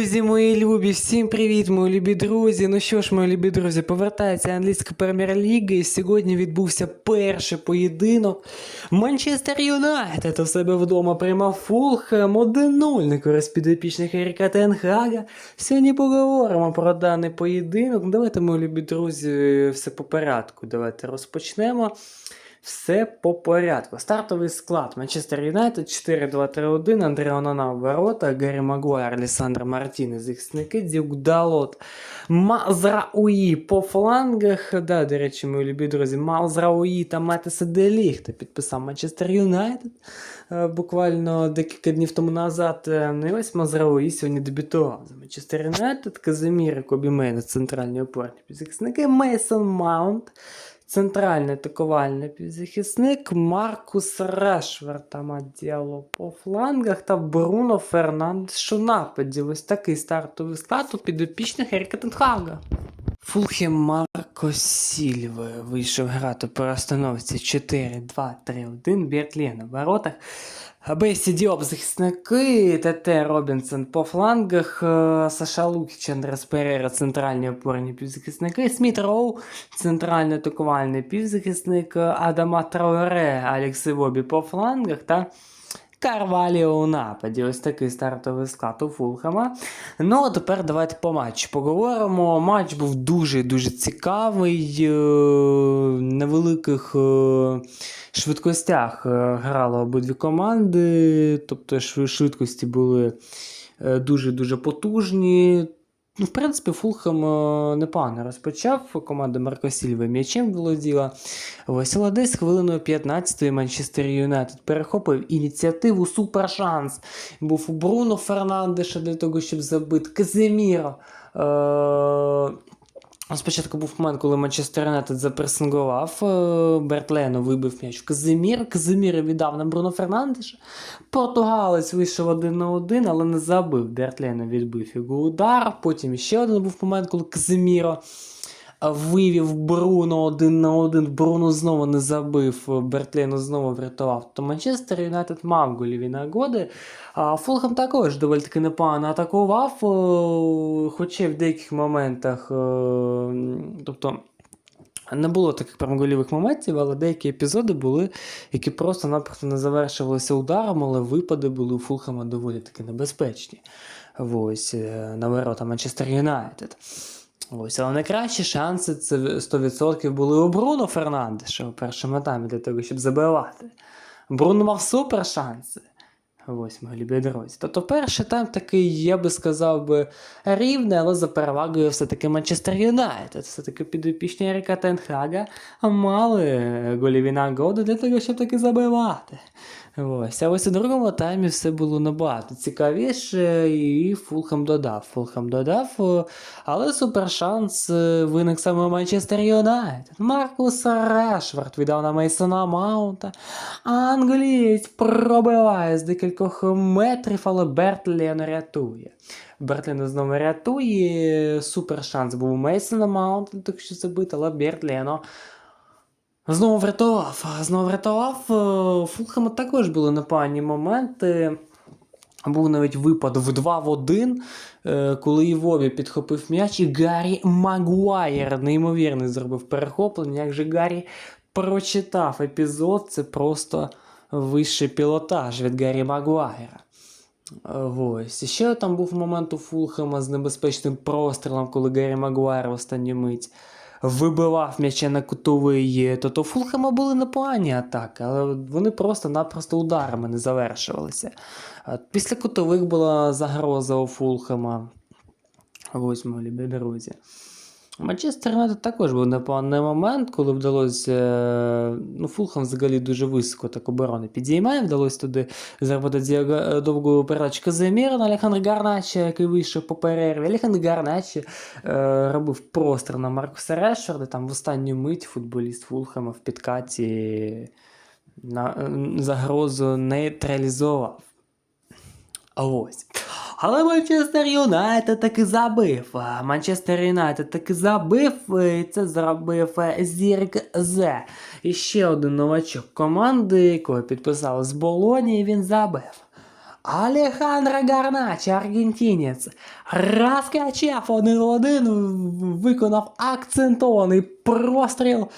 Друзі, мої любі, всім привіт, мої любі друзі. Ну що ж, мої любі друзі, повертається англійська прем'єр-ліга, і сьогодні відбувся перший поєдинок. Манчестер Юнайтед у себе вдома приймав Фулхем 1-0 на користь підопічних Еріка Тенхага. Сьогодні поговоримо про даний поєдинок. Давайте, мої любі друзі, все по порядку. Давайте розпочнемо. Все по порядку. Стартовий склад. Манчестер Юнайтед 4-2-3-1, Андре Онана в ворота, Гаррі Магуайр, Александр Мартінес, захисники, Дюк Далот, Мазрауї по флангах. Да, до речі, мої любі друзі, Мазрауї та Метеса Деліхта підписав Манчестер Юнайтед. Е, Буквально декілька днів тому назад. Е, Ну і ось Мазрауї сьогодні дебютував за Манчестер Юнайтед, Казимір і Кобі Мейн, центральні опорні захисники, Мейсон Маунт. Центральний атакувальний півзахисник Маркус Решвер там діло по флангах та Бруно Фернандеш у нападі. Ось такий стартовий склад у підопічних Еріка Тенхага. Фулхем Марко Сільва вийшов грати по розстановці 4-2-3-1 Біртлі на воротах. Бейсі Діоп захисники, ТТ Робінсон по флангах, е, Саша Лукіч, Андрес Перера, центральні опорні півзахисники, Сміт Роу, центральний атакувальний півзахисник, Адама Трауре, Алекс Івобі по флангах та Карваліо у нападі. Ось такий стартовий склад у Фулхама. Ну, а тепер давайте по матчу поговоримо. Матч був дуже-дуже цікавий. е, На великих е, швидкостях е, грали обидві команди, тобто швидкості були дуже-дуже потужні. Ну, в принципі, Фулхам е, непогано розпочав. Команда Марко Сільви м'ячем володіла. Ось десь хвилиною 15-ї Манчестер Юнайтед перехопив ініціативу. Супер шанс. Був у Бруно Фернандеша для того, щоб забити Казиміро. Е- Спочатку був момент, коли Манчестер Юнайтед запресингував. Бертлено вибив м'яч в Казимір. Казимір віддав на Бруно Фернандеша. Португалець вийшов один на один, але не забив. Бертлено відбив його удар. Потім ще один був момент, коли Казиміро вивів Бруно один на один. Бруно знову не забив. Бертлейно знову врятував. То Манчестер Юнайтед мав гольові нагоди. А Фулхам також доволі таки непогано атакував, е, хоча в деяких моментах. е, Тобто. Не було таких прям гольових моментів, але деякі епізоди були, які просто-напросто не завершувалися ударом, але випади були у Фулхама доволі таки небезпечні. Ось е, на ворота Манчестер Юнайтед. Ось, але найкращі шанси це 100% були у Бруно Фернандеша у першому етапі для того, щоб забивати. Бруно мав супер шанси. Ось мої любі друзі. Тобто перший тайм такий, я би сказав би, рівний, але за перевагою все-таки Манчестер Юнайтед. Все-таки підопічні Еріка Тенхага мали гольові нагоди для того, щоб таки забивати. Ось. А ось у другому таймі все було набагато цікавіше, і Фулхам додав. Фулхам додав, але супершанс е, виник саме Манчестер Юнайтед. Маркус Решвард віддав на Мейсона Маунта. Англієць пробиває з декількох метрів, але Берт Лено рятує. Берт Лено знову рятує. Супершанс був у Мейсона Маунта, так що забити, але Берт Лено Знову врятував, знову врятував. Е, У Фулхема також були непогані моменти. Був навіть випад в 2 в 1, е, коли Івові підхопив м'яч, і Гаррі Магуайр неймовірний зробив перехоплення. Як же Гаррі прочитав епізод, це просто вищий пілотаж від Гаррі Магуайра. Е, Ось. І ще там був момент у Фулхема з небезпечним прострілом, коли Гаррі Магуайр в останню мить вибивав м'яча на кутовий. То то Фулхема були непогані атаки, але вони просто-напросто ударами не завершувалися. Після кутових була загроза у Фулхема. Ось друзі. Манчестер Юнайтед також був непоганий момент, коли вдалося. е, Ну, Фулхам взагалі дуже високо так оборони підіймає. Вдалося туди зробити діага- довгу передачу Казиміра на Алехандр Гарначі, який вийшов по перерві. Алехандр Гарначі е, робив простір на Маркуса Решфорда. Там в останню мить футболіст Фулхама в підкаті на е, загрозу нейтралізував. А Ось. Але Манчестер Юнайтед таки забив. Манчестер Юнайтед таки забив. і Це зробив е, Зірк Зе. І ще один новачок команди, якого підписали з Болоні, він забив. Алехандро Гарначі, аргентинець, розкачав один один, виконав акцентований простріл.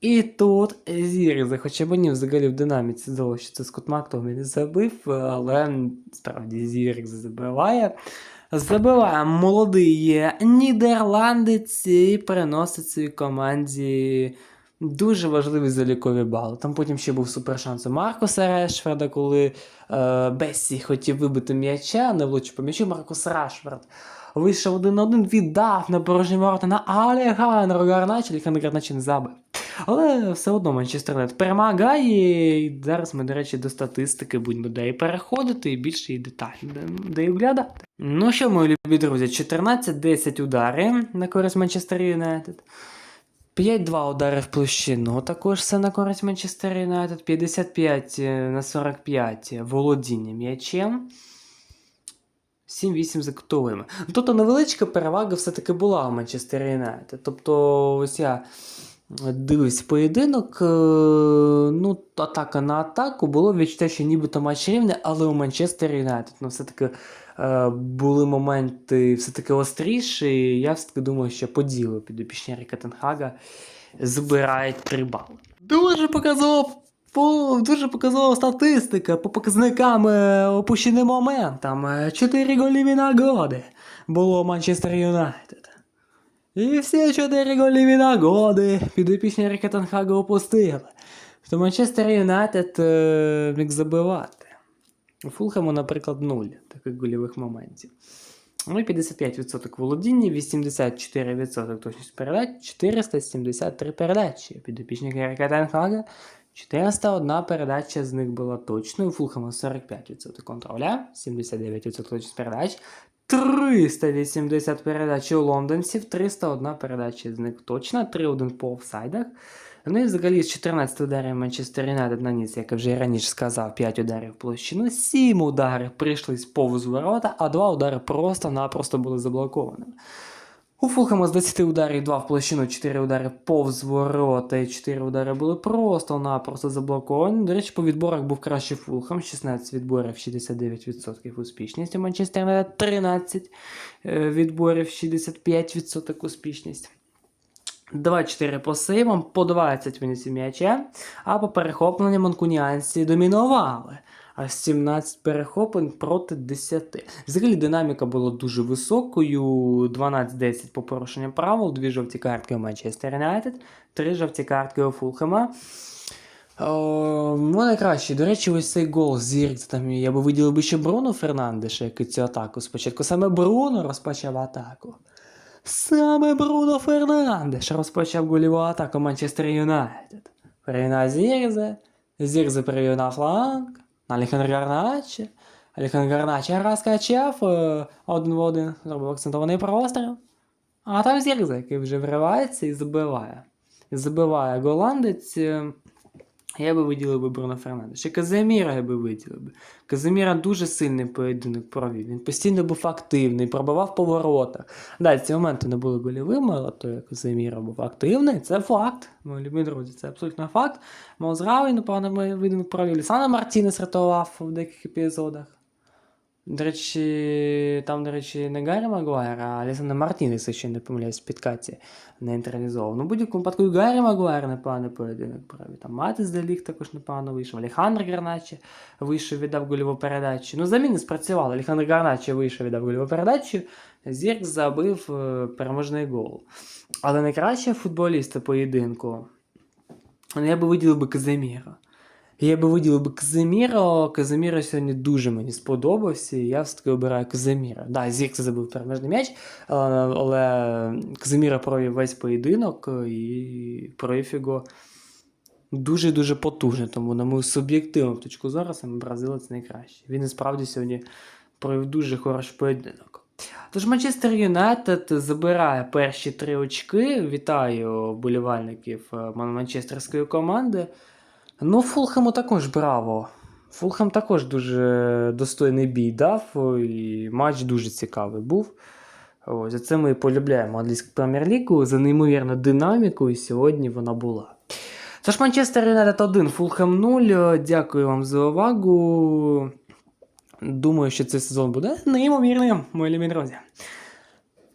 І тут Зірзе, хоча мені взагалі в динаміці здалося, що це Скотт Мактомі не забив, але справді Зірз забиває. Забиває молодий нідерландець і приносить своїй команді дуже важливі залікові бали. Там потім ще був супершанс у Маркуса Решфорда, коли е, Бессі хотів вибити м'яча, не влучив по м'ячу, Маркус Рашфорд вийшов один на один, віддав на порожні ворота на Алехандро Гарначі, Алехандро Гарначі не забив. Але все одно Манчестер Юнайтед перемагає. І зараз ми, до речі, до статистики будемо де і переходити, і більше і деталі де, де і оглядати. Ну що, мої любі друзі, 14-10 удари на користь Манчестер Юнайтед. 5-2 удари в площину. Також все на користь Манчестер Юнайтед. 55 на 45 володіння м'ячем. 7-8 за кутовими. Тобто невеличка перевага все-таки була у Манчестер Юнайтед. Тобто, ось я дивився поєдинок. е, Ну, атака на атаку було відчуття, що нібито матч рівний, але у Манчестер Юнайтед ну, все-таки е, були моменти все-таки остріші. Я все-таки думаю, що по ділу підопічні Ріка Тенхага збирають 3 бали. Дуже показово по, дуже показова статистика по показникам е, опущеним моментам. Чотири голіві нагоди було Манчестер Юнайтед. І всі чотири голіві нагоди підопічні Рікетенхага опустили. То Манчестер Юнайтед е, міг забивати. У Фулхему, наприклад, нуль таких гольових моментів. Ну і 55% володіння, 84% точність передач, 473 передачі. Підопічники Рікетенхага 401 передача з них була точною. У Фулхема 45% контроля, 79% точність передач, 380 передач у лондонців, 301 передача з них точна, 3-1 по офсайдах. Ну і взагалі з 14 ударів Манчестер Юнайтед наніс, як я вже раніше сказав, 5 ударів в площину, 7 ударів прийшлись повз ворота, а 2 удари просто-напросто були заблокованими. У Фулхема з 20 ударів 2 в площину, 4 удари повз ворота і 4 удари були просто-напросто заблоковані. До речі, по відборах був краще Фулхем, 16 відборів, 69% успішність. У Манчестер Юнайтед 13 е, відборів, 65% успішність. 2-4 по сейвам, по 20 винесів м'яча, а по перехопленням манкуніанці домінували. Аж 17 перехоплень проти 10. Взагалі динаміка була дуже високою. 12-10 по порушенням правил, дві жовті картки у Манчестер Юнайтед, три жовті картки у Фулхема. Ну, найкраще. До речі, ось цей гол Зірк, там я би виділив би ще Бруно Фернандеша, який цю атаку спочатку. Саме Бруно розпочав атаку. Саме Бруно Фернандеш розпочав гольову атаку Манчестер Юнайтед. Перейна Зірзе, Зірзе перевів на фланг, на Гарначе. Алехандро Гарначе розкачав е, один в один, зробив акцентований простріл. А там Зірзе, який вже вривається і забиває. І забиває голландець. Я би виділив би Бруно Фернандеша. Казиміра я би виділив би. Казиміра дуже сильний поєдинок провів. Він постійно був активний, пробивав по воротах. Да, ці моменти не були гольовими, але то як Казиміра був активний, це факт. Мої любі друзі, це абсолютно факт. Мозравий, напевно, ми видимо провів. Лісана Мартінес рятував в деяких епізодах. До речі, там, до речі, не Гаррі Магуайр, а Лісана Мартінес, якщо не помиляюсь, в підкаті нейтралізовав. Ну, будь-якому випадку і Гаррі Магуайр непоганий поєдинок провів. Там Матис Делік також непогано вийшов. Алехандро Гарначе вийшов, віддав гольову передачу. Ну, заміни спрацювали. Алехандро Гарначе вийшов, віддав гольову передачу. Зірк забив е, переможний гол. Але найкраще футболіста поєдинку. ну, Я би виділив би Казиміра. Я би виділив би Казиміра. Сьогодні дуже мені сподобався, і я все-таки обираю Казиміра. Да, Зірк забив переможний м'яч, але, але Казиміра провів весь поєдинок е, і провів його дуже-дуже потужно. Тому, на мою суб'єктивну точку зору, саме бразилець найкращий. Він і справді сьогодні провів дуже хороший поєдинок. Тож Манчестер Юнайтед забирає перші три очки. Вітаю вболівальників е, манчестерської команди. Ну, Фулхему також браво. Фулхем також дуже достойний бій дав, і матч дуже цікавий був. Ось, за це ми полюбляємо англійську прем'єр-лігу за неймовірну динаміку, і сьогодні вона була. Тож Манчестер Юнайтед 1, Фулхем 0. Дякую вам за увагу. Думаю, що цей сезон буде неймовірним, мої любі друзі.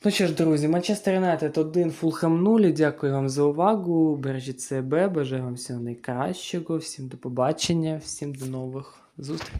Ну що ж, друзі, Манчестер Юнайтед 1, Фулхем 0. Дякую вам за увагу. Бережіть себе, бажаю вам всього найкращого, всім до побачення, всім до нових зустрічей.